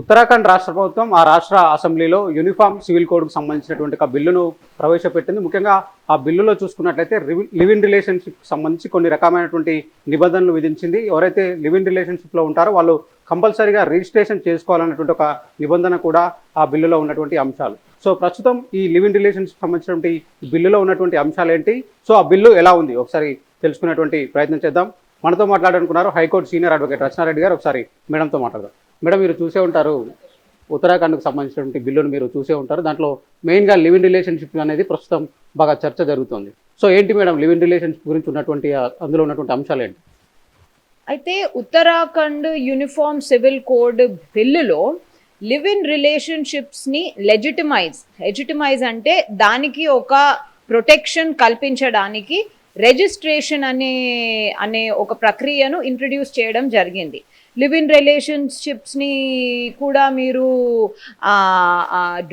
ఉత్తరాఖండ్ రాష్ట్ర ప్రభుత్వం ఆ రాష్ట్ర అసెంబ్లీలో యూనిఫామ్ సివిల్ కోడ్కు సంబంధించినటువంటి ఒక బిల్లును ప్రవేశపెట్టింది. ముఖ్యంగా ఆ బిల్లులో చూసుకున్నట్లయితే లివ్ ఇన్ రిలేషన్షిప్ సంబంధించి కొన్ని రకమైనటువంటి నిబంధనలు విధించింది. ఎవరైతే లివ్ ఇన్ రిలేషన్షిప్లో ఉంటారో వాళ్ళు కంపల్సరీగా రిజిస్ట్రేషన్ చేసుకోవాలన్నటువంటి ఒక నిబంధన కూడా ఆ బిల్లులో ఉన్నటువంటి అంశాలు. సో ప్రస్తుతం ఈ లివ్ ఇన్ రిలేషన్షిప్ సంబంధించినటువంటి బిల్లులో ఉన్నటువంటి అంశాలు ఏంటి సో ఆ బిల్లు ఎలా ఉంది? ఒకసారి తెలుసుకునేటువంటి ప్రయత్నం చేద్దాం. మనతో మాట్లాడాలనుకున్నారు high court senior advocate Rachana Reddy గారు. ఒకసారి మేడంతో మాట్లాడదాం. మేడం మీరు చూసే ఉంటారు. ఉత్తరాఖండ్కు సంబంధించినటువంటి బిల్లును మీరు చూసే ఉంటారు. దాంట్లో మెయిన్గా లివ్ ఇన్ రిలేషన్షిప్ అనేది ప్రస్తుతం బాగా చర్చ జరుగుతుంది. సో ఏంటి మేడం లివ్ ఇన్ రిలేషన్షిప్ గురించి ఉన్నటువంటి అందులో ఉన్నటువంటి అంశాలు ఏంటి? అయితే ఉత్తరాఖండ్ యూనిఫామ్ సివిల్ కోడ్ బిల్లులో లివ్ ఇన్ రిలేషన్షిప్స్ని లెజిటిమైజ్ లెజిటిమైజ్ అంటే దానికి ఒక ప్రొటెక్షన్ కల్పించడానికి రిజిస్ట్రేషన్ అనే అనే ఒక ప్రక్రియను ఇంట్రడ్యూస్ చేయడం జరిగింది. లివ్ ఇన్ రిలేషన్షిప్స్ని కూడా మీరు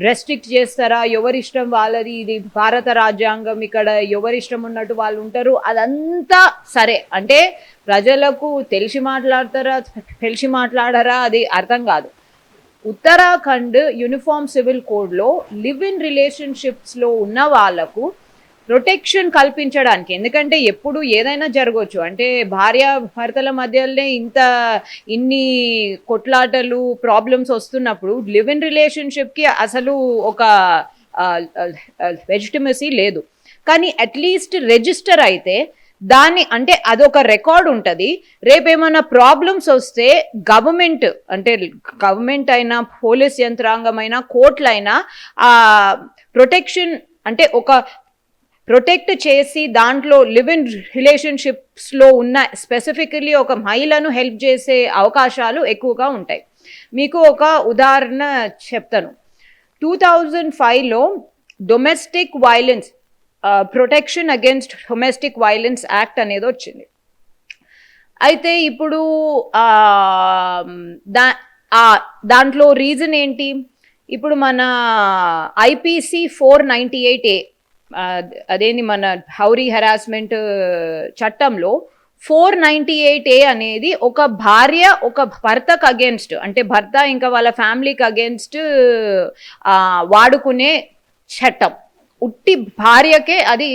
రెస్ట్రిక్ట్ చేస్తారా? ఎవరిష్టం వాళ్ళది? ఇది భారత రాజ్యాంగం ఇక్కడ ఎవరిష్టం ఉన్నట్టు వాళ్ళు ఉంటారు? అదంతా సరే. అంటే ప్రజలకు తెలిసి మాట్లాడతారా? తెలిసి మాట్లాడరా? అది అర్థం కాదు. ఉత్తరాఖండ్ యూనిఫామ్ సివిల్ కోడ్లో లివ్ ఇన్ రిలేషన్షిప్స్లో ఉన్న వాళ్ళకు ప్రొటెక్షన్ కల్పించడానికి. ఎందుకంటే ఎప్పుడు ఏదైనా జరగవచ్చు అంటే భార్య భర్తల మధ్యలోనే ఇంత ఇన్ని కొట్లాటలు ప్రాబ్లమ్స్ వస్తున్నప్పుడు లివ్ ఇన్ రిలేషన్షిప్కి అసలు ఒక వెజిటమసీ లేదు. కానీ అట్లీస్ట్ రిజిస్టర్ అయితే దాన్ని అంటే అదొక రికార్డ్ ఉంటుంది. రేపు ఏమైనా ప్రాబ్లమ్స్ వస్తే గవర్నమెంట్ అంటే గవర్నమెంట్ అయినా పోలీస్ యంత్రాంగం అయినా కోర్టులైనా ఆ ప్రొటెక్షన్ అంటే ఒక ప్రొటెక్ట్ చేసి దాంట్లో లివ్ ఇన్ రిలేషన్షిప్స్లో ఉన్న స్పెసిఫికలీ ఒక మహిళను హెల్ప్ చేసే అవకాశాలు ఎక్కువగా ఉంటాయి. మీకు ఒక ఉదాహరణ చెప్తాను. టూ థౌజండ్ ఫైవ్లో domestic violence protection against domestic violence act అనేది వచ్చింది. అయితే ఇప్పుడు దా దాంట్లో రీజన్ ఏంటి? ఇప్పుడు మన IPC four ninety eight A అదేంది మన హౌరీ హెరాస్మెంట్ చట్టంలో ఫోర్ నైంటీ ఎయిట్ ఏ అనేది ఒక భార్య ఒక భర్తకు అగేన్స్ట్ అంటే భర్త ఇంకా వాళ్ళ ఫ్యామిలీకి అగేన్స్ట్ వాడుకునే చట్టం. ఉట్టి భార్యకే అది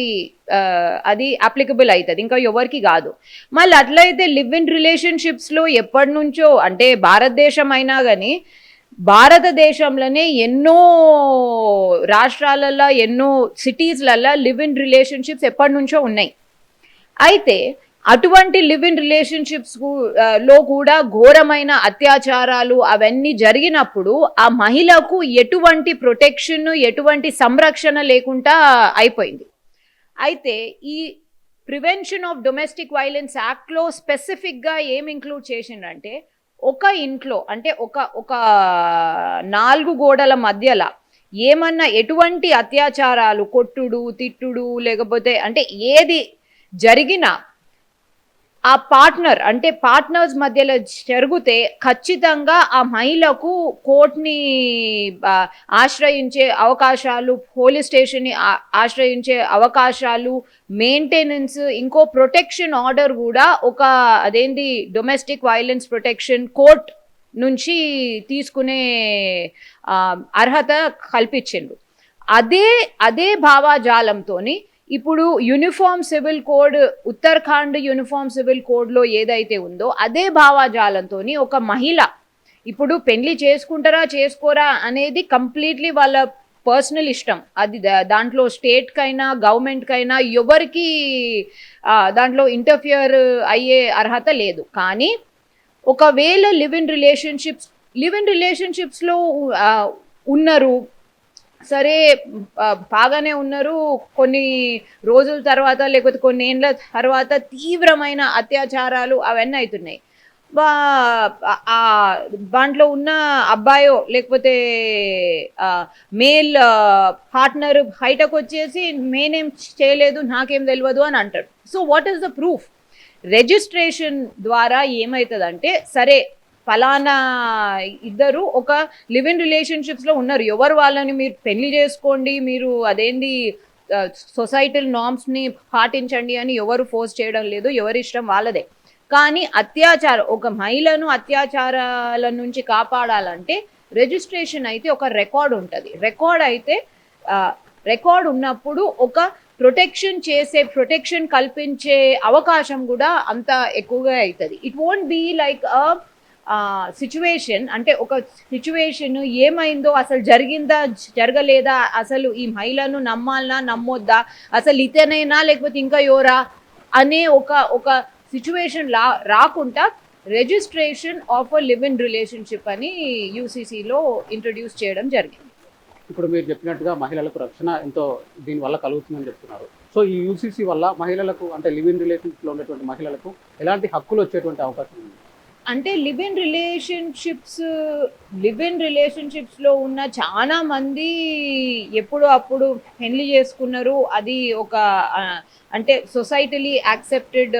అది అప్లికబుల్ అవుతుంది ఇంకా ఎవరికి కాదు. మళ్ళీ అట్లయితే లివ్ ఇన్ రిలేషన్షిప్స్లో ఎప్పటి నుంచో అంటే భారతదేశం అయినా కానీ భారతదేశంలోనే ఎన్నో రాష్ట్రాలలో ఎన్నో సిటీస్లలో లివ్ ఇన్ రిలేషన్షిప్స్ ఎప్పటి నుంచో ఉన్నాయి. అయితే అటువంటి లివ్ ఇన్ రిలేషన్షిప్స్లో కూడా ఘోరమైన అత్యాచారాలు అవన్నీ జరిగినప్పుడు ఆ మహిళకు ఎటువంటి ప్రొటెక్షన్ ఎటువంటి సంరక్షణ లేకుండా అయిపోయింది. అయితే ఈ ప్రివెన్షన్ ఆఫ్ డొమెస్టిక్ వైలెన్స్ యాక్ట్లో స్పెసిఫిక్గా ఏం ఇంక్లూడ్ చేసిండంటే ఒక ఇంట్లో అంటే ఒక ఒక నాలుగు గోడల మధ్యలో ఏమన్నా ఎటువంటి అత్యాచారాలు కొట్టుడు తిట్టుడు లేకపోతే అంటే ఏది జరిగినా ఆ పార్ట్నర్ అంటే పార్ట్నర్స్ మధ్యలో జరిగితే ఖచ్చితంగా ఆ మహిళకు కోర్టుని ఆశ్రయించే అవకాశాలు పోలీస్ స్టేషన్ని ఆశ్రయించే అవకాశాలు మెయింటెనెన్స్ ఇంకో ప్రొటెక్షన్ ఆర్డర్ కూడా ఒక అదేంది డొమెస్టిక్ వైలెన్స్ ప్రొటెక్షన్ కోర్ట్ నుంచి తీసుకునే అర్హత కల్పించిండు అదే అదే భావాజాలంతోని ఇప్పుడు uniform civil code Uttarakhand uniform civil కోడ్లో ఏదైతే ఉందో అదే భావాజాలంతో ఒక మహిళ ఇప్పుడు పెళ్ళి చేసుకుంటారా చేసుకోరా అనేది కంప్లీట్లీ వాళ్ళ పర్సనల్ ఇష్టం. అది దాంట్లో స్టేట్కైనా గవర్నమెంట్కైనా ఎవరికి దాంట్లో ఇంటర్ఫియర్ అయ్యే అర్హత లేదు. కానీ ఒకవేళ live in relationships live in రిలేషన్షిప్స్లో ఉన్నారు సరే బాగానే ఉన్నారు. కొన్ని రోజుల తర్వాత లేకపోతే కొన్ని ఏండ్ల తర్వాత తీవ్రమైన అత్యాచారాలు అవన్నీ అవుతున్నాయి. దాంట్లో ఉన్న అబ్బాయో లేకపోతే మేల్ పార్ట్నర్ బయటకు వచ్చేసి నేనేం చేయలేదు నాకేం తెలియదు అని అంటాడు. So what is the proof? Registration ద్వారా ఏమవుతుందంటే సరే ఫలానా ఇద్దరు ఒక లివ్ ఇన్ రిలేషన్షిప్స్లో ఉన్నారు. ఎవరు వాళ్ళని మీరు పెళ్ళి చేసుకోండి మీరు అదేంది సొసైటల్ నామ్స్ని పాటించండి అని ఎవరు ఫోర్స్ చేయడం లేదు. ఎవరి ఇష్టం వాళ్ళదే. కానీ అత్యాచారం ఒక మహిళను అత్యాచారాల నుంచి కాపాడాలంటే రిజిస్ట్రేషన్ అయితే ఒక రికార్డ్ ఉంటుంది. రికార్డ్ అయితే రికార్డ్ ఉన్నప్పుడు ఒక ప్రొటెక్షన్ చేసే ప్రొటెక్షన్ కల్పించే అవకాశం కూడా అంత ఎక్కువగా అవుతుంది. It won't be like a situation అంటే ఒక సిచ్యువేషన్ ఏమైందో అసలు జరిగిందా జరగలేదా? అసలు ఈ మహిళను నమ్మాలనా నమ్మొద్దా? అసలు ఇతనైనా లేకపోతే ఇంకా ఎవరా? అనే ఒక ఒక సిచ్యువేషన్ లా రాకుండా registration of a live in relationship అని యూసీసీలో ఇంట్రడ్యూస్ చేయడం జరిగింది. ఇప్పుడు మీరు చెప్పినట్టుగా మహిళలకు రక్షణ ఎంతో దీనివల్ల కలుగుతుందని చెప్తున్నారు. సో ఈ యూసీసీ వల్ల మహిళలకు అంటే లివ్ ఇన్ రిలేషన్షిప్లో ఉన్నటువంటి మహిళలకు ఎలాంటి హక్కులు వచ్చేటువంటి అవకాశం ఉంది? అంటే live in relationships live in రిలేషన్షిప్స్లో ఉన్న చాలా మంది ఎప్పుడు అప్పుడు పెళ్ళి చేసుకున్నారు. అది ఒక అంటే సొసైటలీ యాక్సెప్టెడ్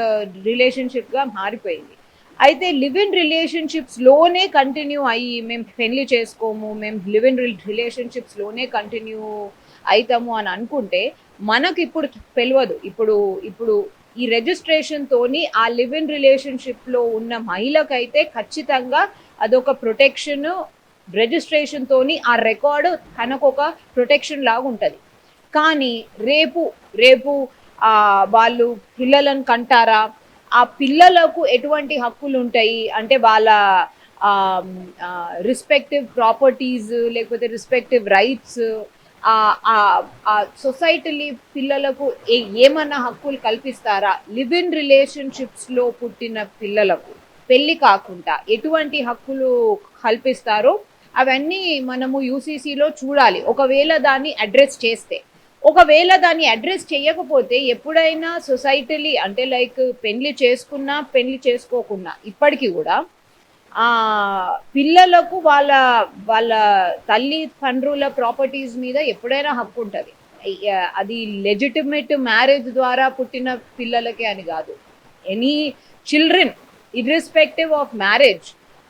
రిలేషన్షిప్గా మారిపోయింది. అయితే లివ్ ఇన్ రిలేషన్షిప్స్లోనే కంటిన్యూ అయ్యి మేము పెళ్ళి చేసుకోము మేము లివ్ ఇన్ రిలేషన్షిప్స్లోనే కంటిన్యూ అవుతాము అని అనుకుంటే మనకు ఇప్పుడు తెలియదు ఇప్పుడు ఇప్పుడు ఈ రిజిస్ట్రేషన్ తోని ఆ లివ్ ఇన్ రిలేషన్షిప్లో ఉన్న మహిళకైతే ఖచ్చితంగా అదొక ప్రొటెక్షన్ రిజిస్ట్రేషన్ తోని ఆ రికార్డు తనకు ఒక ప్రొటెక్షన్ లాగా ఉంటుంది. కానీ రేపు రేపు వాళ్ళు పిల్లలను కంటారా? ఆ పిల్లలకు ఎటువంటి హక్కులు ఉంటాయి? అంటే వాళ్ళ రిస్పెక్టివ్ ప్రాపర్టీస్ లేకపోతే రిస్పెక్టివ్ రైట్స్ సొసైటీలీ పిల్లలకు ఏ- ఏమన్నా హక్కులు కల్పిస్తారా? లివ్ ఇన్ రిలేషన్షిప్స్లో పుట్టిన పిల్లలకు. పెళ్ళి కాకుండా ఎటువంటి హక్కులు కల్పిస్తారో అవన్నీ మనము యూసీసీలో చూడాలి. ఒకవేళ దాన్ని అడ్రస్ చేస్తే. ఒకవేళ దాన్ని అడ్రస్ చేయకపోతే ఎప్పుడైనా సొసైటీలీ అంటే లైక్ పెళ్ళి చేసుకున్నా పెళ్ళి చేసుకోకున్నా ఇప్పటికీ కూడా ఆ పిల్లలకు వాళ్ళ వాళ్ళ తల్లి తండ్రుల ప్రాపర్టీస్ మీద ఎప్పుడైనా హక్కు ఉంటుంది. అది లెజిటిమేట్ మ్యారేజ్ ద్వారా పుట్టిన పిల్లలకే అని కాదు. Any children irrespective of marriage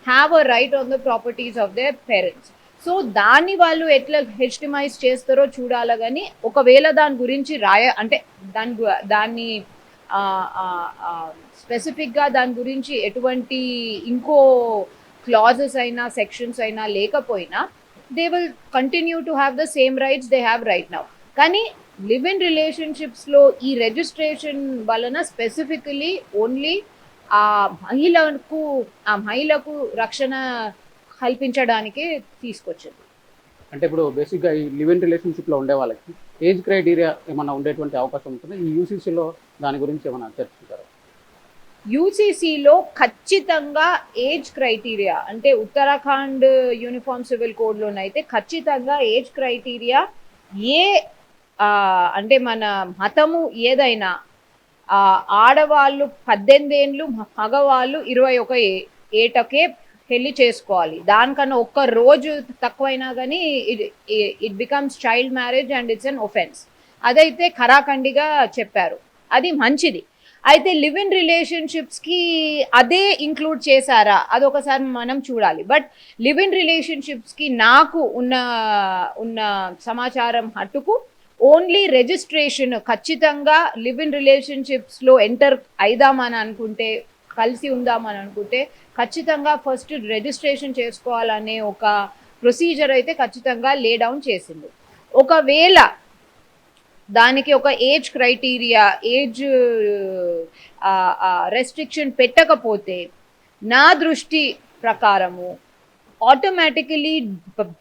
have a right on the properties of their parents so దాన్ని వాళ్ళు ఎట్లా హెచ్టిమైజ్ చేస్తారో చూడాలి కానీ ఒకవేళ దాని గురించి రాయ అంటే దాని గు- దాన్ని స్పెసిఫిక్గా దాని గురించి ఎటువంటి ఇంకో క్లాజెస్ అయినా సెక్షన్స్ అయినా లేకపోయినా they will continue to have the same rights they have right now కానీ లివ్ ఇన్ రిలేషన్షిప్స్లో ఈ రిజిస్ట్రేషన్ వలన స్పెసిఫికలీ ఓన్లీ ఆ మహిళకు ఆ మహిళకు రక్షణ కల్పించడానికి తీసుకొచ్చింది. అంటే ఇప్పుడు బేసిక్గా ఈ లివ్ ఇన్ రిలేషన్షిప్లో ఉండే వాళ్ళకి ఏజ్ క్రైటీరియా ఏమైనా ఉండేటువంటి అవకాశం ఉంటుంది? ఈ యూసీసీలో దాని గురించి ఏమైనా చర్చించారు? యూసీసీలో ఖచ్చితంగా ఏజ్ క్రైటీరియా అంటే ఉత్తరాఖండ్ యూనిఫామ్ సివిల్ కోడ్లోనైతే ఖచ్చితంగా ఏజ్ క్రైటీరియా ఏ అంటే మన మతము ఏదైనా ఆడవాళ్ళు పద్దెనిమిది ఏండ్లు మగవాళ్ళు ఇరవై ఒక ఏటకే పెళ్ళి చేసుకోవాలి. దానికన్నా ఒక్క రోజు తక్కువైనా కానీ it becomes child marriage and it's an offence అదైతే ఖరాఖండిగా చెప్పారు. అది మంచిది. అయితే లివ్ ఇన్ రిలేషన్షిప్స్కి అదే ఇంక్లూడ్ చేశారా? అదొకసారి మనం చూడాలి. బట్ లివ్ ఇన్ రిలేషన్షిప్స్కి నాకు ఉన్న ఉన్న సమాచారం మట్టుకు ఓన్లీ రిజిస్ట్రేషన్ ఖచ్చితంగా లివ్ ఇన్ రిలేషన్షిప్స్లో ఎంటర్ అయిదామని అనుకుంటే కలిసి ఉందామని అనుకుంటే ఖచ్చితంగా ఫస్ట్ రిజిస్ట్రేషన్ చేసుకోవాలనే ఒక ప్రొసీజర్ అయితే ఖచ్చితంగా లే డౌన్ చేసింది. ఒకవేళ దానికి ఒక ఏజ్ క్రైటీరియా ఏజ్ రెస్ట్రిక్షన్ పెట్టకపోతే నా దృష్టి ప్రకారము ఆటోమేటికలీ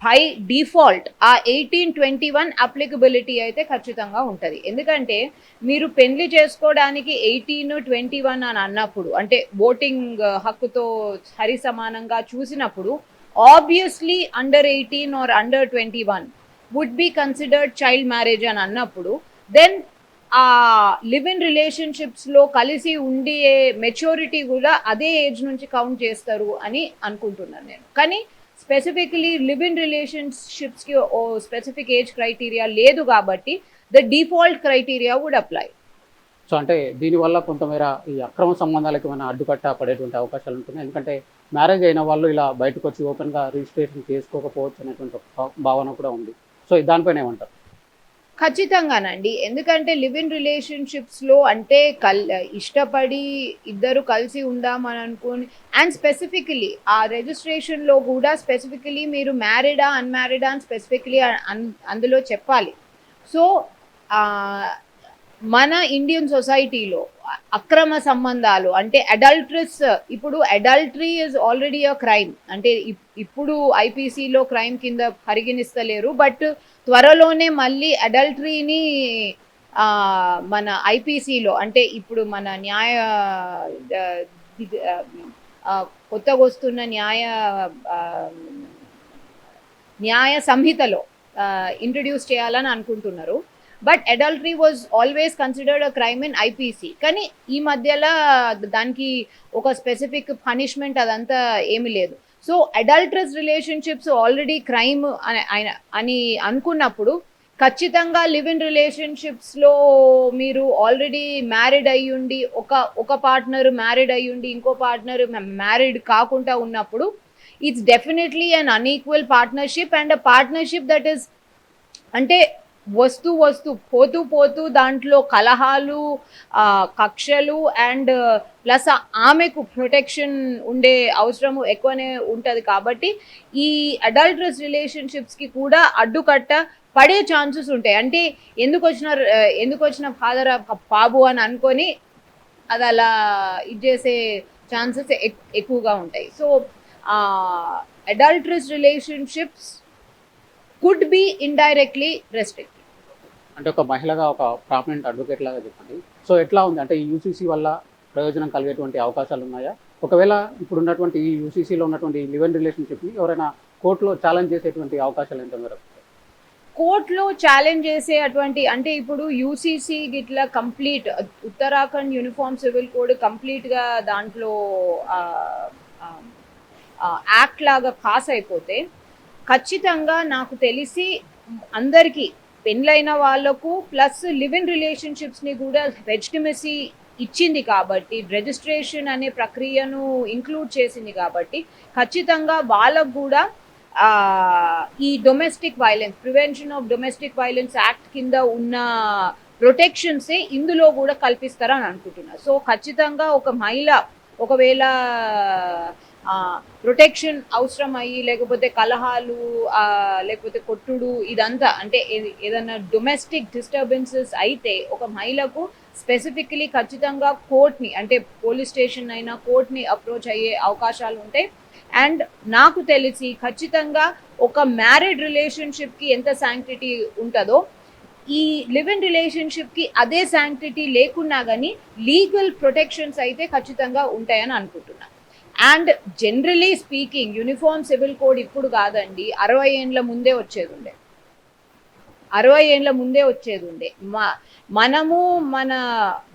బై డిఫాల్ట్ ఆ ఎయిటీన్ ట్వంటీ వన్ అప్లికబిలిటీ అయితే ఖచ్చితంగా ఉంటుంది. ఎందుకంటే మీరు పెళ్ళి చేసుకోవడానికి ఎయిటీన్ ట్వంటీ వన్ అని అన్నప్పుడు అంటే ఓటింగ్ uh, హక్కుతో సరి సమానంగా చూసినప్పుడు obviously under eighteen or under twenty one would be considered child marriage అని అన్నప్పుడు దెన్ ఆ లివ్ ఇన్ రిలేషన్షిప్స్లో కలిసి ఉండే మెచ్యూరిటీ కూడా అదే ఏజ్ నుంచి కౌంట్ చేస్తారు అని అనుకుంటున్నాను నేను. కానీ స్పెసిఫిక్లీ లివ్ ఇన్ రిలేషన్షిప్స్కి ఓ స్పెసిఫిక్ ఏజ్ క్రైటీరియా లేదు కాబట్టి the default criteria would apply. So అంటే దీనివల్ల కొంతమేర ఈ అక్రమ సంబంధాలకు ఏమైనా అడ్డుకట్ట పడేటువంటి అవకాశాలు ఉంటుంది ఎందుకంటే మ్యారేజ్ అయిన వాళ్ళు ఇలా బయటకు వచ్చి ఓపెన్గా రిజిస్ట్రేషన్ చేసుకోకపోవచ్చు అనేటువంటి భావన కూడా ఉంది. సో దానిపైన ఏమంటారు? ఖచ్చితంగానండి. ఎందుకంటే లివ్ ఇన్ రిలేషన్షిప్స్లో అంటే కల్ ఇష్టపడి ఇద్దరు కలిసి ఉందామని అనుకుని అండ్ స్పెసిఫికలీ ఆ రిజిస్ట్రేషన్లో కూడా స్పెసిఫికలీ మీరు మ్యారీడా అన్మ్యారీడా అని స్పెసిఫికలీ అందులో చెప్పాలి. సో మన ఇండియన్ సొసైటీలో అక్రమ సంబంధాలు అంటే అడల్ట్రస్ ఇప్పుడు adultery is already a crime అంటే ఇప్- ఇప్పుడు ఐపీసీలో క్రైమ్ కింద పరిగణిస్తలేరు బట్ త్వరలోనే మళ్ళీ అడల్టరీని మన ఐపీసీలో అంటే ఇప్పుడు మన న్యాయ కొత్తగా వస్తున్న న్యాయ న్యాయ సంహితలో ఇంట్రడ్యూస్ చేయాలని అనుకుంటున్నారు. But adultery was always considered a crime in IPC కానీ ఈ మధ్యలో దానికి ఒక స్పెసిఫిక్ పనిష్మెంట్ అదంతా ఏమీ లేదు. So adulterous relationships already crime అని ఆయన- అని అనుకున్నప్పుడు ఖచ్చితంగా లివ్ ఇన్ రిలేషన్షిప్స్లో మీరు ఆల్రెడీ మ్యారీడ్ అయ్యుండి ఒక ఒక పార్ట్నర్ మ్యారీడ్ అయ్యుండి ఇంకో పార్ట్నర్ మ్యారీడ్ కాకుండా ఉన్నప్పుడు it's definitely an unequal partnership and a partnership that is అంటే వస్తూ వస్తూ పోతూ పోతూ దాంట్లో కలహాలు కక్షలు అండ్ ప్లస్ ఆమెకు ప్రొటెక్షన్ ఉండే అవసరము ఎక్కువనే ఉంటుంది కాబట్టి ఈ అడల్ట్రస్ రిలేషన్షిప్స్కి కూడా అడ్డుకట్ట పడే ఛాన్సెస్ ఉంటాయి. అంటే ఎందుకు వచ్చిన ఎందుకు వచ్చిన ఫాదర్ బాబు అని అనుకొని అది అలా ఇది చేసే ఛాన్సెస్ ఎక్కువగా ఉంటాయి. So adulterous relationships could be indirectly restrict అంటే ఒక మహిళగా ఒక ప్రామినెంట్ అడ్వకేట్ లాగా చెప్పండి. సో ఎట్లా ఉంది? అంటే ఈ యూసీసీ వల్ల ప్రయోజనం కలిగేటువంటి అవకాశాలు ఉన్నాయా? ఒకవేళ ఇప్పుడు ఉన్నటువంటి ఈ యూసీసీలో ఉన్నటువంటి లివ్ అండ్ రిలేషన్షిప్ని ఎవరైనా కోర్టులో ఛాలెంజ్ చేసేటువంటి అవకాశాలు ఎంత మేరకు కోర్టులో ఛాలెంజ్ చేసే అటువంటి అంటే ఇప్పుడు యూసీసీ గిట్లా complete Uttarakhand uniform civil code కంప్లీట్గా దాంట్లో యాక్ట్ లాగా పాస్ అయిపోతే ఖచ్చితంగా నాకు తెలిసి అందరికీ పెళ్ళైన వాళ్ళకు ప్లస్ లివ్ ఇన్ రిలేషన్షిప్స్ని కూడా లెజిటిమసీ ఇచ్చింది కాబట్టి రిజిస్ట్రేషన్ అనే ప్రక్రియను ఇంక్లూడ్ చేసింది కాబట్టి ఖచ్చితంగా వాళ్ళకు కూడా ఈ domestic violence prevention of domestic violence act కింద ఉన్న ప్రొటెక్షన్సే ఇందులో కూడా కల్పిస్తారని అనుకుంటున్నా. సో ఖచ్చితంగా ఒక మహిళ ఒకవేళ ప్రొటెక్షన్ అవసరం అయ్యి లేకపోతే కలహాలు లేకపోతే కొట్టుడు ఇదంతా అంటే ఏదన్నా ఏదైనా డొమెస్టిక్ డిస్టర్బెన్సెస్ అయితే ఒక మహిళకు స్పెసిఫికలీ ఖచ్చితంగా కోర్ట్ని అంటే పోలీస్ స్టేషన్ అయినా కోర్ట్ని అప్రోచ్ అయ్యే అవకాశాలు ఉంటాయి. అండ్ నాకు తెలిసి ఖచ్చితంగా ఒక మ్యారీడ్ రిలేషన్షిప్కి ఎంత శాంక్టిటీ ఉంటుందో ఈ లివ్ ఇన్ రిలేషన్షిప్కి అదే శాంక్టిటీ లేకున్నా కానీ లీగల్ ప్రొటెక్షన్స్ అయితే ఖచ్చితంగా ఉంటాయని అనుకుంటున్నాను and generally speaking uniform civil code ఇప్పుడు కాదండి అరవై ఏండ్ల ముందే వచ్చేది ఉండే. అరవై ఏండ్ల ముందే వచ్చేది ఉండే. మా మనము మన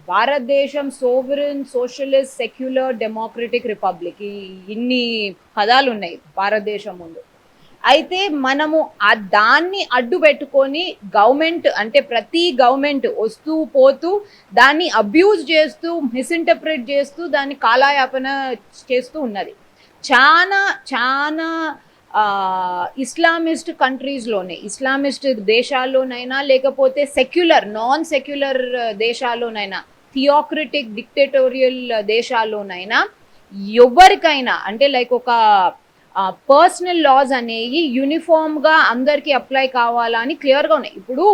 భారతదేశం sovereign socialist secular democratic republic ఈ ఇన్ని పదాలు ఉన్నాయి భారతదేశం ముందు. అయితే మనము ఆ దాన్ని అడ్డు పెట్టుకొని గవర్నమెంట్ అంటే ప్రతి గవర్నమెంట్ వస్తూ పోతూ దాన్ని అబ్యూజ్ చేస్తూ మిస్ఇంటర్ప్రిట్ చేస్తూ దాన్ని కాలాయాపన చేస్తూ ఉన్నది. చాలా చాలా ఇస్లామిస్ట్ కంట్రీస్లోనే ఇస్లామిస్ట్ దేశాల్లోనైనా లేకపోతే సెక్యులర్ నాన్ సెక్యులర్ దేశాల్లోనైనా థియోక్రటిక్ డిక్టేటోరియల్ దేశాల్లోనైనా ఎవరికైనా అంటే లైక్ ఒక పర్సనల్ లాస్ అనేవి యూనిఫామ్గా అందరికీ అప్లై కావాలా అని క్లియర్గా ఉన్నాయి. ఇప్పుడు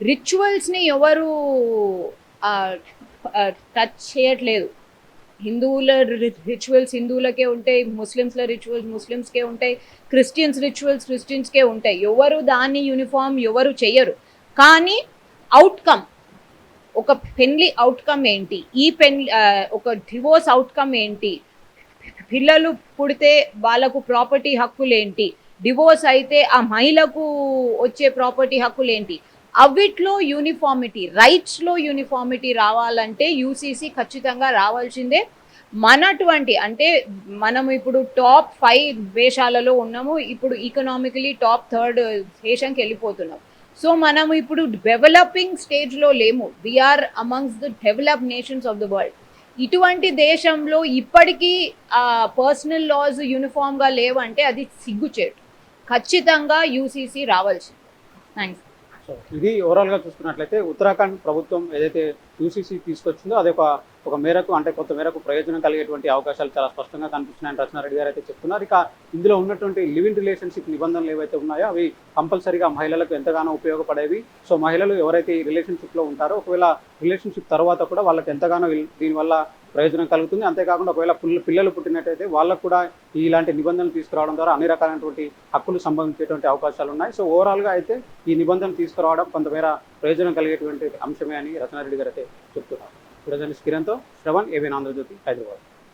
రిచువల్స్ని ఎవరు టచ్ చేయట్లేదు. హిందువుల రిచువల్స్ హిందువులకే ఉంటాయి ముస్లిమ్స్ల రిచువల్స్ ముస్లిమ్స్కే ఉంటాయి క్రిస్టియన్స్ రిచువల్స్ క్రిస్టియన్స్కే ఉంటాయి. ఎవరు దాన్ని యూనిఫామ్ ఎవరు చెయ్యరు కానీ అవుట్కమ్ ఒక పెళ్ళి అవుట్కమ్ ఏంటి? ఈ పెళ్ళి ఒక డివోర్స్ అవుట్కమ్ ఏంటి? పిల్లలు పుడితే వాళ్ళకు ప్రాపర్టీ హక్కులేంటి? డివోర్స్ అయితే ఆ మహిళకు వచ్చే ప్రాపర్టీ హక్కులేంటి? అవిట్లో యూనిఫామిటీ రైట్స్లో యూనిఫామిటీ రావాలంటే యూసీసీ ఖచ్చితంగా రావాల్సిందే. మనటువంటి అంటే మనం ఇప్పుడు టాప్ ఫైవ్ దేశాలలో ఉన్నాము ఇప్పుడు ఈకనామికలీ టాప్ థర్డ్ దేశంకి వెళ్ళిపోతున్నాం. సో మనం ఇప్పుడు డెవలపింగ్ స్టేజ్లో లేము. We are amongst the develop nations of the world ఇటువంటి దేశంలో ఇప్పటికీ పర్సనల్ లాస్ యూనిఫామ్గా లేవంటే అది సిగ్గుచేటు. ఖచ్చితంగా యూసీసీ రావాల్సింది. థ్యాంక్స్ సో ఇది ఓవరాల్గా చూసుకున్నట్లయితే ఉత్తరాఖండ్ ప్రభుత్వం ఏదైతే యూసీసీ తీసుకొచ్చిందో అది ఒక ఒక మేరకు అంటే కొంత మేరకు ప్రయోజనం కలిగేటువంటి అవకాశాలు చాలా స్పష్టంగా కనిపిస్తున్నాయని రచనారెడ్డి గారు అయితే చెప్తున్నారు. ఇక ఇందులో ఉన్నటువంటి లివింగ్ రిలేషన్షిప్ నిబంధనలు ఏవైతే ఉన్నాయో అవి కంపల్సరీగా మహిళలకు ఎంతగానో ఉపయోగపడేవి. సో మహిళలు ఎవరైతే ఈ రిలేషన్షిప్లో ఉంటారో ఒకవేళ రిలేషన్షిప్ తర్వాత కూడా వాళ్ళకి ఎంతగానో దీనివల్ల ప్రయోజనం కలుగుతుంది. అంతేకాకుండా ఒకవేళ పిల్లలు పుట్టినట్టయితే వాళ్ళకు కూడా ఇలాంటి నిబంధనలు తీసుకురావడం ద్వారా అన్ని రకాలైనటువంటి హక్కులు సంబంధించేటువంటి అవకాశాలు ఉన్నాయి సో ఓవరాల్గా అయితే ఈ నిబంధనలు తీసుకురావడం కొంతమేర ప్రయోజనం కలిగేటువంటి అంశమే అని రచనారెడ్డి గారు అయితే చెప్తున్నారు. ప్రజెంట్ కిరణ్తో శ్రవణ్ ఏబిఎన్ ఆంధ్రజ్యోతి హైదరాబాద్.